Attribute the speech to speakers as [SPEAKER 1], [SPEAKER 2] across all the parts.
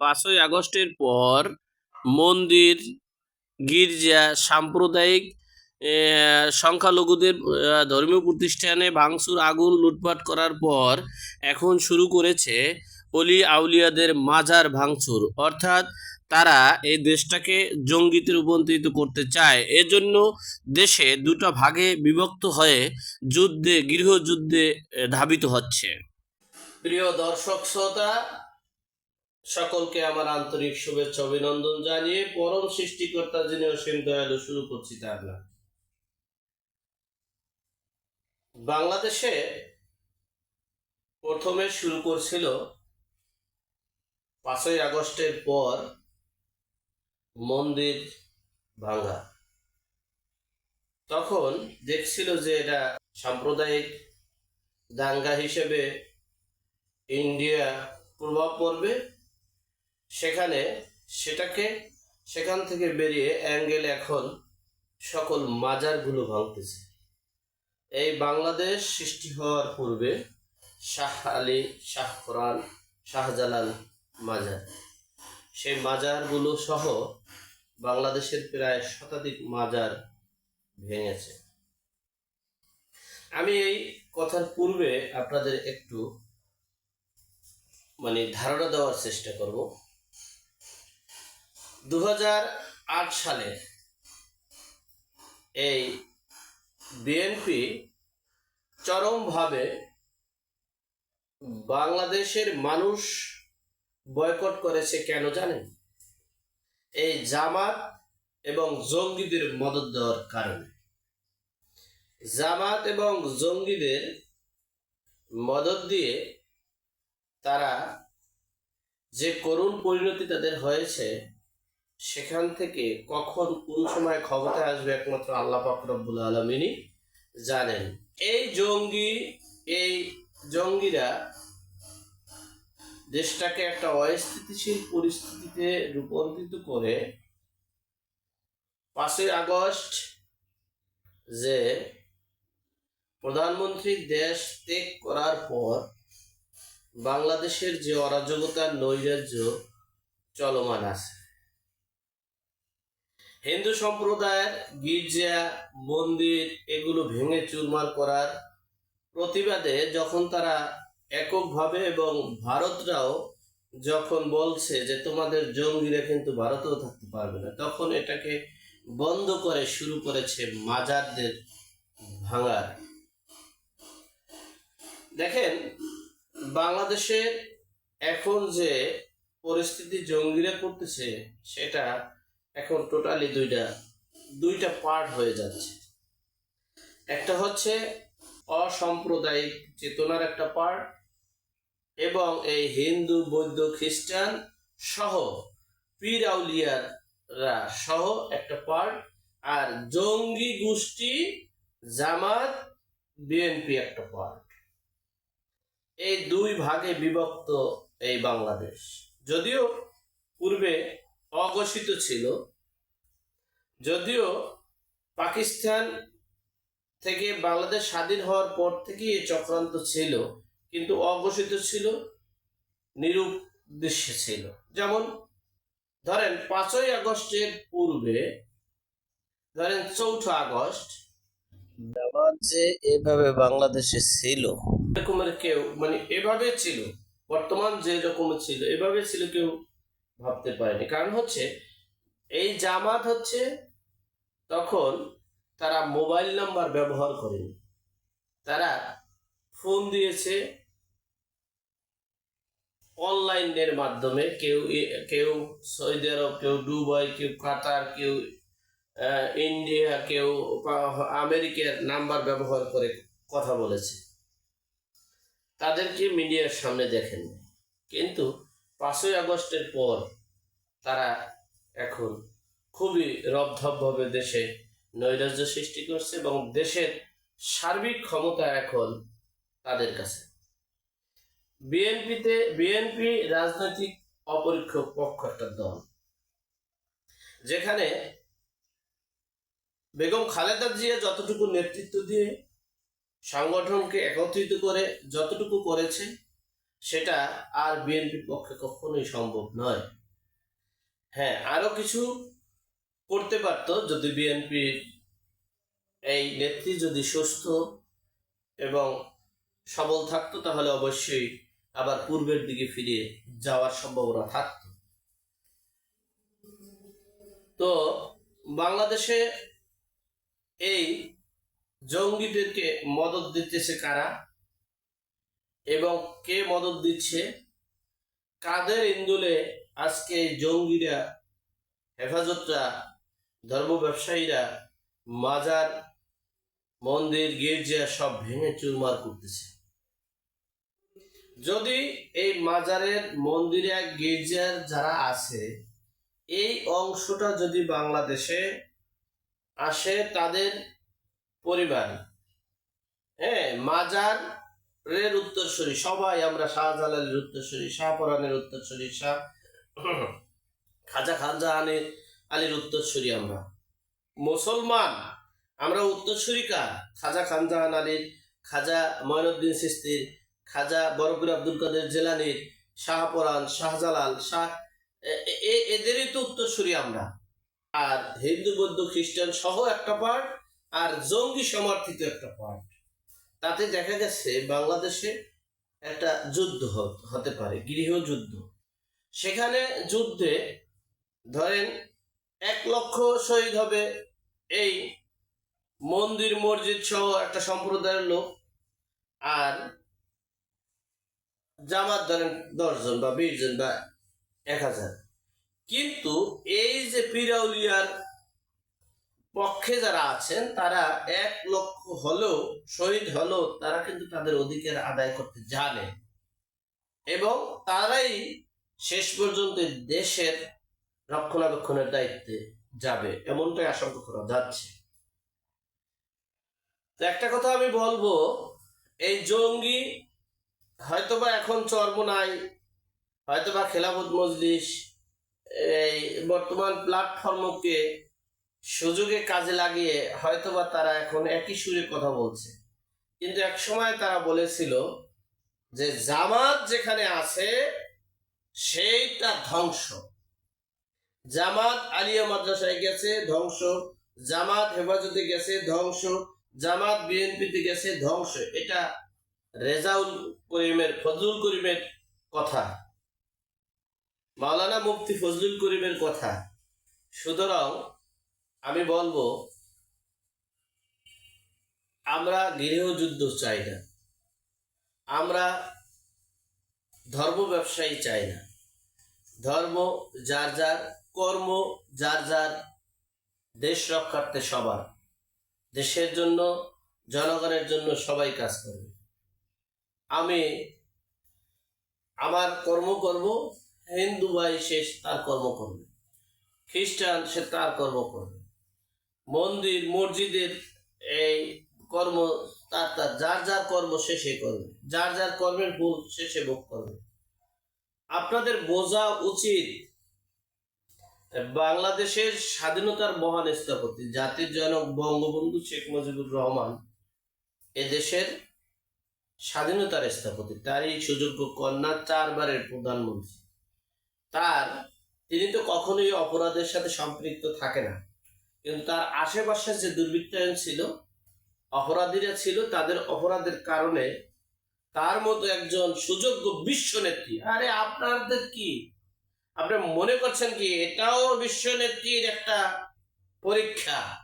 [SPEAKER 1] পাঁচই আগস্টের পর মন্দির, গির্জা, সাম্প্রদায়িক সংখ্যালঘুদের ধর্মীয় প্রতিষ্ঠানে ভাঙচুর, আগুন লুটপাট করার পর এখন শুরু করেছে অলি আউলিয়াদের মাজার ভাঙচুর। অর্থাৎ তারা এই দেশটাকে জঙ্গিতে রূপান্তরিত করতে চায়। এজন্য দেশে দুটো ভাগে বিভক্ত হয়ে যুদ্ধে, গৃহযুদ্ধে ধাবিত হচ্ছে। প্রিয় দর্শক, শ্রোতা সকলকে আমার আন্তরিক শুভেচ্ছা, অভিনন্দন জানিয়ে পরম সৃষ্টিকর্তা যিনি অসীম দয়ালু, শুরু করছি তার নাম বাংলাদেশে প্রথমে শুরু করছিল পাঁচই আগস্টের পর মন্দির ভাঙা। তখন দেখছিল যে এটা সাম্প্রদায়িক দাঙ্গা হিসেবে ইন্ডিয়া প্রভাব পড়বে সেখানে সেটাকে সেখান থেকে বেরিয়ে অ্যাঙ্গেল এখন সকল মাজারগুলো ভাঙতেছে। এই বাংলাদেশ সৃষ্টি হওয়ার পূর্বে শাহ আলী, শাহ কোরআন, শাহজালাল মাজার। সেই মাজারগুলো সহ বাংলাদেশের প্রায় শতাধিক মাজার ভেঙেছে। আমি এই কথার পূর্বে আপনাদের একটু মানে ধারণা দেওয়ার চেষ্টা করব। দু হাজার আট সালে এই বিএনপি চরমভাবে বাংলাদেশের মানুষ বয়কট করেছে কেন জানেন? এই জামাত এবং জঙ্গিদের মদত দেওয়ার কারণে। জামাত এবং জঙ্গিদের মদত দিয়ে তারা যে করুণ পরিণতি তাদের হয়েছে সেখান থেকে কখন কোন সময় ক্ষমতায় আসবে একমাত্র আল্লাহ পাকরব্বুল আলমিনই জানেন। এই জঙ্গি, এই জঙ্গিরা দেশটাকে একটা অস্থিতিশীল পরিস্থিতিতে রূপান্তরিত করে পাঁচই আগস্ট যে প্রধানমন্ত্রী দেশ ত্যাগ করার পর বাংলাদেশের যে অরাজকতার নৈরাজ্য চলমান আছে। হিন্দু সম্প্রদায়ের গির্জা, মন্দির এগুলো ভেঙে চুরমার করার প্রতিবাদে যখন তারা এককভাবে এবং ভারতরাও যখন বলছে যে তোমাদের জঙ্গিরা কিন্তু ভারতেও থাকতে পারবে না, তখন এটাকে বন্ধ করে শুরু করেছে মাজারদের ভাঙার। দেখেন, বাংলাদেশের এখন যে পরিস্থিতি জঙ্গিরা করতেছে, সেটা এখন টোটালি দুইটা দুইটা পার্ট হয়ে যাচ্ছে। একটা হচ্ছে অসাম্প্রদায়িক চেতনার একটা পার্ট এবং এই হিন্দু, বৌদ্ধ, খ্রিস্টান সহ পীর আউলিয়ারা সহ একটা পার্ট আর জঙ্গি গোষ্ঠী, জামাত বিএনপি একটা পার্ট এই দুই ভাগে বিভক্ত এই বাংলাদেশ। যদিও পূর্বে অঘোষিত ছিল। যদিও পাকিস্তান থেকে বাংলাদেশ স্বাধীন হওয়ার পর থেকেই এই চক্রান্ত ছিল, কিন্তু অঘোষিত ছিল, নিরুদ্দেশ্য ছিল। যেমন, ধরেন পাঁচই আগস্টের পূর্বে, ধরেন চৌঠা আগস্ট যে এভাবে বাংলাদেশে ছিল এরকমের কেউ মানে এভাবে ছিল, বর্তমান যে রকম ছিল, এভাবে ছিল কেউ ভাবতে পারেনি। কারণ হচ্ছে, এই জামাত হচ্ছে তখন তারা মোবাইল নাম্বার ব্যবহার করেনি। তারা ফোন দিয়েছে অনলাইনের মাধ্যমে। কেউ কেউ সৌদি আরব, কেউ দুবাই, কেউ কাতার, কেউ ইন্ডিয়া, কেউ আমেরিকার নাম্বার ব্যবহার করে কথা বলেছে। তাদেরকে মিডিয়ার সামনে দেখেন কিন্তু পাঁচই আগস্টের পর তারা এখন খুবই রবধবভাবে দেশে নৈরাজ্য সৃষ্টি করছে এবং দেশের সার্বিক ক্ষমতা এখন তাদের কাছে। বিএনপিতে, বিএনপি রাজনৈতিক অপরীক্ষ পক্ষ একটা দল, যেখানে বেগম খালেদা জিয়া যতটুকু নেতৃত্ব দিয়ে সংগঠনকে একত্রিত করে, যতটুকু করেছে সেটা আর বিএনপির পক্ষে কখনোই সম্ভব নয়। হ্যাঁ আরও কিছু করতে পারত যদি বিএনপির এই নেত্রী যদি সুস্থ এবং সবল থাকতো, তাহলে অবশ্যই আবার পূর্বের দিকে ফিরে যাওয়ার সম্ভাবনা থাকতো। তো বাংলাদেশে এই জঙ্গিদেরকে মদত দিতেছে কারা? এবং কে মদত দিচ্ছে? কাদের ইন্দুলে আজকে জঙ্গিরা, হেফাজতরা, ধর্ম ব্যবসায়ীরা, মাজার, মন্দির, গির্জা সব ভেঙে চুরমার করতেছে। যদি এই মাজারের, মন্দিরে, গির্জার যারা আছে, এই অংশটা যদি বাংলাদেশে আসে তাদের পরিবার হ্যাঁ মাজার এর উত্তরসূরি, সবাই আমরা শাহজালালের উত্তরসূরি, শাহপরানের উত্তরসূরি, শাহ খাজা খাজা আলীর উত্তরসূরি আমরা। মুসলমান, আমরা উত্তরসূরি কার? খাজা খানজাহান আলীর, খাজা ময়নুদ্দিন সিস্তির, খাজা বরফির আব্দুল কাদের জেলানির, শাহপরান, শাহজালাল, শাহ এদেরই তো উত্তরসূরি আমরা। আর হিন্দু, বৌদ্ধ, খ্রিস্টান সহ একটা পার্ট আর জঙ্গি সমর্থিত একটা পার্ট তাতে দেখা গেছে বাংলাদেশে একটা যুদ্ধ হতে পারে গৃহযুদ্ধ সেখানে যুদ্ধে ধরেন এক লক্ষ শহীদ হবে এই মন্দির, মসজিদ সহ একটা সম্প্রদায়ের লোক আর জামাত ধরেন দশজন বা বিশ জন বা এক হাজার। কিন্তু এই যে পিরাউলিয়ার পক্ষে যারা আছেন, তারা এক লক্ষ হলেও, শহীদ হলেও তারা কিন্তু তাদের অধিকার আদায় করতে জানে। এবং তারাই শেষ পর্যন্ত দেশের রক্ষণাবেক্ষণের দায়িত্বে যাবে, এমনটাই আশঙ্কা করা যাচ্ছে। তো একটা কথা আমি বলব, এই জঙ্গি হয়তোবা এখন চর্ম নাই, হয়তোবা খেলাফত মজলিস, এই বর্তমান প্ল্যাটফর্মকে সুযোগে কাজে লাগিয়ে হয়তোবা তারা এখন একই সুরে কথা বলছে। কিন্তু এক সময় তারা বলেছিল যে জামাত যেখানে আছে, সেইটা ধ্বংস। জামাত আলিয়া মাদ্রাসায় গেছে, ধ্বংস। জামাত হেফাজতে গেছে, ধ্বংস। জামাত বিএনপিতে গেছে, ধ্বংস। এটা রেজাউল করিমের, ফজলুল করিমের কথা। মাওলানা মুফতি ফজলুল করিমের কথা। সুতরাং আমি বলব, আমরা গৃহযুদ্ধ চাই না। আমরা ধর্ম ব্যবসায়ী চাই না। ধর্ম যার যার, কর্ম যার যার, দেশ রক্ষার্থে সবার। দেশের জন্য, জনগণের জন্য সবাই কাজ করবে। আমি আমার কর্ম করব, হিন্দু ভাই সে তার কর্ম করবে। খ্রিস্টান সে তার কর্ম করবে। মন্দির, মসজিদের এই কর্ম, তার তার যার যার কর্ম সে করবে। যার যার কর্মের ভুল সে ভোগ করবে। আপনাদের বোঝা উচিত বাংলাদেশের স্বাধীনতার মহান স্থপতি, জাতির জনক বঙ্গবন্ধু শেখ মুজিবুর রহমান এদেশের স্বাধীনতার স্থপতি। তারই সুযোগ্য কন্যা চারবারের প্রধানমন্ত্রী। তার, তিনি তো কখনোই অপরাধের সাথে সম্পৃক্ত থাকে না। কিন্তু তার আশেপাশে যে দুর্বৃত্তায়ন ছিল, অপরাধীরা ছিল, তাদের অপরাধের কারণে তার মতো একজন সুযোগ্য বিশ্ব নেত্রী। আরে আপনাদের কি? আপনি মনে করছেন কি এটাও বিশ্ব নেত্রীর একটা পরীক্ষা?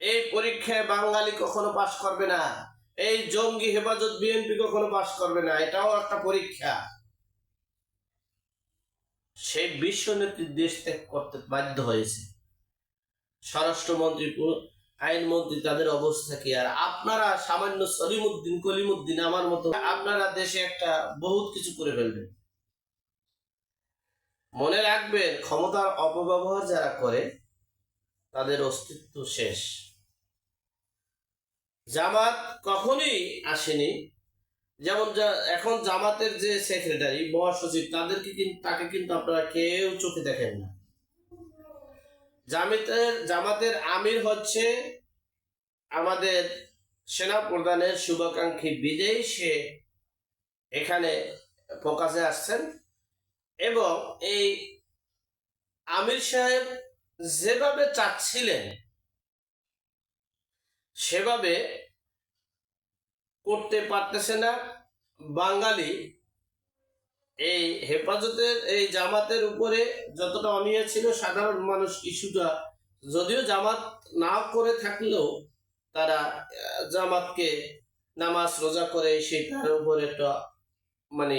[SPEAKER 1] এই পরীক্ষায় বাঙালি কখনো পাশ করবে না। এই জঙ্গি হেফাজত বিএনপি কখনো পাশ করবে না। এটাও একটা পরীক্ষা। সেই বিশ্ব নেত্রী দেশ ত্যাগ করতে বাধ্য হয়েছে। স্বরাষ্ট্রমন্ত্রী আইনমন্ত্রী তাদের অবস্থা কি? আর আপনারা সামান্য সলিমুদ্দিন, কলিমুদ্দিন আমার মতো আপনারা দেশে একটা বহুত কিছু করে ফেলবেন। মনে রাখবেন, ক্ষমতার অপব্যবহার যারা করে, তাদের অস্তিত্ব শেষ। জামাত কখনোই আসেনি। যেমন এখন জামাতের যে সেক্রেটারি, মহাসচিব, তাদেরকে কিন্তু তাকে কিন্তু আপনারা কেউ চোখে দেখেন না। জামাতের জামাতের আমির হচ্ছে আমাদের সেনা প্রধানের শুভাকাঙ্ক্ষী বিজয়ী। সে এখানে ফোকাসে আসছেন। এবং এই আমির সাহেব যেভাবে চাচ্ছিলেন, সেভাবে করতে পারতেছে না। বাঙালি এই হেফাজতের, এই জামাতের উপরে যতটা অনিয়া ছিল, সাধারণ মানুষ কিছুটা, যদিও জামাত না করে থাকলেও তারা জামাতকে নামাজ রোজা করে সেটার উপর একটা মানে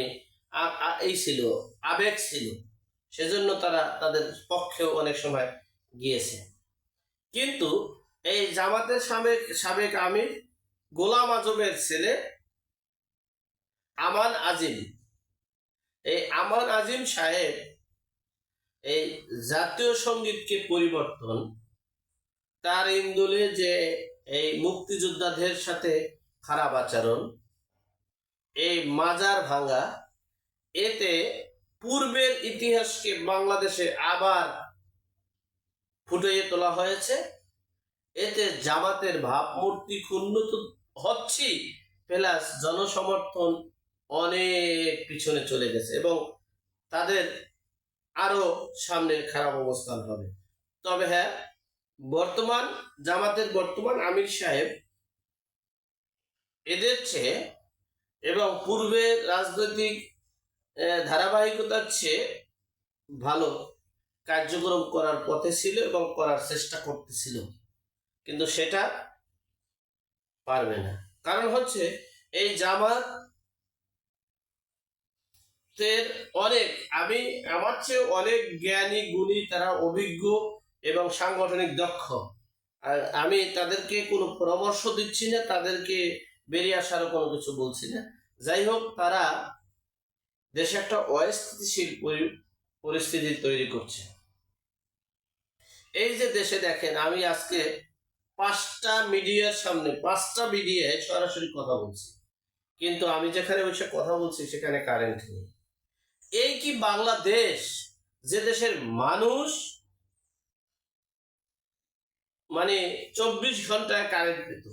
[SPEAKER 1] এই ছিল, আবেগ ছিল। সেজন্য তারা তাদের পক্ষেও অনেক সময় গিয়েছে। কিন্তু এই জামাতের সাবেক সাবেক আমির গোলাম আজমের ছেলে আমান আজিম এই আমান আজিম সাহেব এই জাতীয় সঙ্গীতকে পরিবর্তন, তার ইন্দোলে যে এই মুক্তিযোদ্ধাদের সাথে খারাপ আচরণ, এই মাজার ভাঙা, এতে পূর্বের ইতিহাসকে বাংলাদেশে আবার ফুটিয়ে তোলা হয়েছে। এতে জামাতের ভাবমূর্তি ক্ষুণ্ণ তো হচ্ছে, প্লাস জনসমর্থন অনেক পিছনে চলে গেছে এবং তাদের আরও সামনে খারাপ অবস্থান হবে। তবে হ্যাঁ বর্তমান, জামাতের বর্তমান আমির সাহেব এদের চেয়ে এবং পূর্বের রাজনৈতিক ধারাবাহিকতার চেয়ে ভালো কার্যক্রম করার পথে ছিল এবং করার চেষ্টা করতেছিল। কিন্তু সেটা পারবে না। কারণ হচ্ছে, এই জামাত এর অনেক, আমি আমার চেয়ে অনেক জ্ঞানী, গুণী, তারা অভিজ্ঞ এবং সাংগঠনিক দক্ষ। আর আমি তাদেরকে কোনো পরামর্শ দিচ্ছি না, তাদেরকে বেরিয়ে আসারও কোনো কিছু বলছি না। যাই হোক, তারা দেশে একটা অস্থিতিশীল পরিস্থিতি তৈরি করছে। এই যে দেশে দেখেন, আমি আজকে পাঁচটা মিডিয়ার সামনে, পাঁচটা মিডিয়ায় সরাসরি কথা বলছি। কিন্তু আমি যেখানে বসে কথা বলছি, সেখানে কারেন্ট নেই। এই কি বাংলাদেশ? যে দেশের মানুষ মানে চব্বিশ ঘন্টায় কারেন্ট পেত।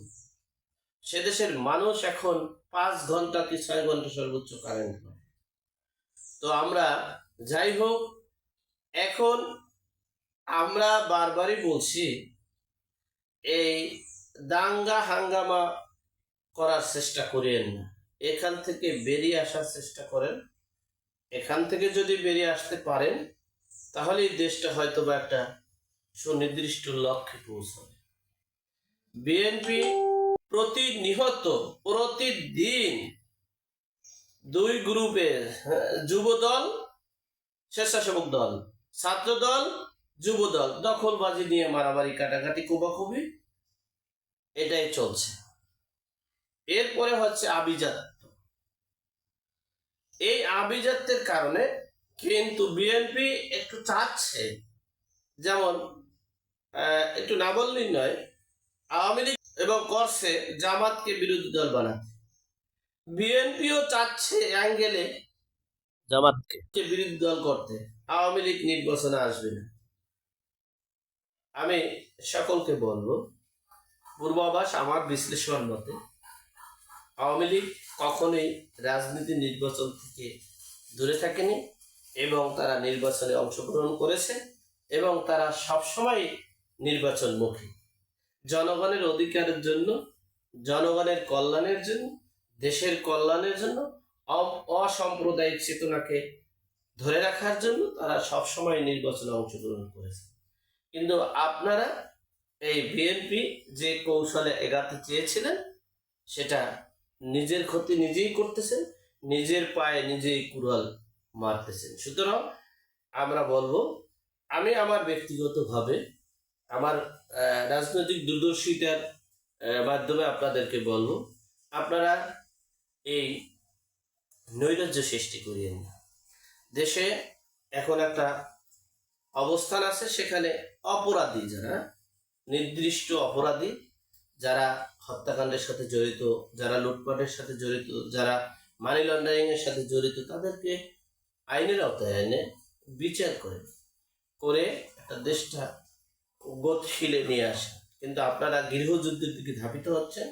[SPEAKER 1] সে দেশের মানুষ এখন পাঁচ ঘণ্টা কি ছয় ঘণ্টা সর্বোচ্চ কারেন্ট পায়। তো আমরা যাই হোক, এখন আমরা বারবারই বলছি, এই দাঙ্গা হাঙ্গামা করার চেষ্টা করেন না। এখান থেকে বেরিয়ে আসার চেষ্টা করেন। এখান থেকে যদি বেরিয়ে আসতে পারেন তাহলে এই দেশটা হয়তো বা একটা সুনির্দিষ্ট লক্ষ্যে পৌঁছাবে। বিএনপি প্রতিনিহত প্রতিদিন দুই গ্রুপের হ্যাঁ, যুব দল স্বেচ্ছাসেবক দল ছাত্র দল যুব দল দখলবাজি নিয়ে মারামারি কাটাকাটি কোবাকুবি এটাই চলছে। এরপরে হচ্ছে আভিজাত্য। এই আভিজাত্যের কারণে কিন্তু বিএনপি একটু চাচ্ছে। যেমন একটু না বললেই নয় আওয়ামী লীগ এবং করছে জামাতকে বিরোধী দল বানাতে। বিএনপিও চাচ্ছে অ্যাঙ্গেলে জামাতকে। বিরোধী দল করতে। আওয়ামী লীগ নির্বাচনে আসবে না। আমি সকলকে বলব পূর্বাভাস আমার বিশ্লেষণ মতে আওয়ামী লীগ কখনোই রাজনীতি নির্বাচন থেকে দূরে থাকেনি এবং তারা নির্বাচনে অংশগ্রহণ করেছে এবং তারা সবসময় নির্বাচনমুখী। জনগণের অধিকারের জন্য, জনগণের কল্যাণের জন্য, দেশের কল্যাণের জন্য অসাম্প্রদায়িক চেতনাকে ধরে রাখার জন্য তারা সবসময় নির্বাচনে অংশগ্রহণ করেছে। কিন্তু আপনারা এই বিএনপি যে কৌশলে এগাতে চেয়েছিলেন, সেটা নিজের ক্ষতি নিজেই করতেছেন, নিজের পায়ে নিজেই কুড়াল মারতেছেন। সুতরাং আমরা বলব, আমি আমার ব্যক্তিগতভাবে আমার রাজনৈতিক দূরদর্শিতার মাধ্যমে আপনাদেরকে বলব, আপনারা এই নৈরাজ্য সৃষ্টি করিয়েন না। দেশে এখন একটা অবস্থান আছে, সেখানে অপরাধী যারা, নির্দিষ্ট অপরাধী যারা হত্যাকাণ্ডের সাথে জড়িত, যারা লুটপাটের সাথে জড়িত, যারা মানি লন্ডারিং এর সাথে জড়িত, তাদেরকে আইনের আওতায় এনে বিচার করে করে একটা দেশটা গতিশীলে নিয়ে আসে কিন্তু আপনারা গৃহযুদ্ধের দিকে ধাবিত হচ্ছেন।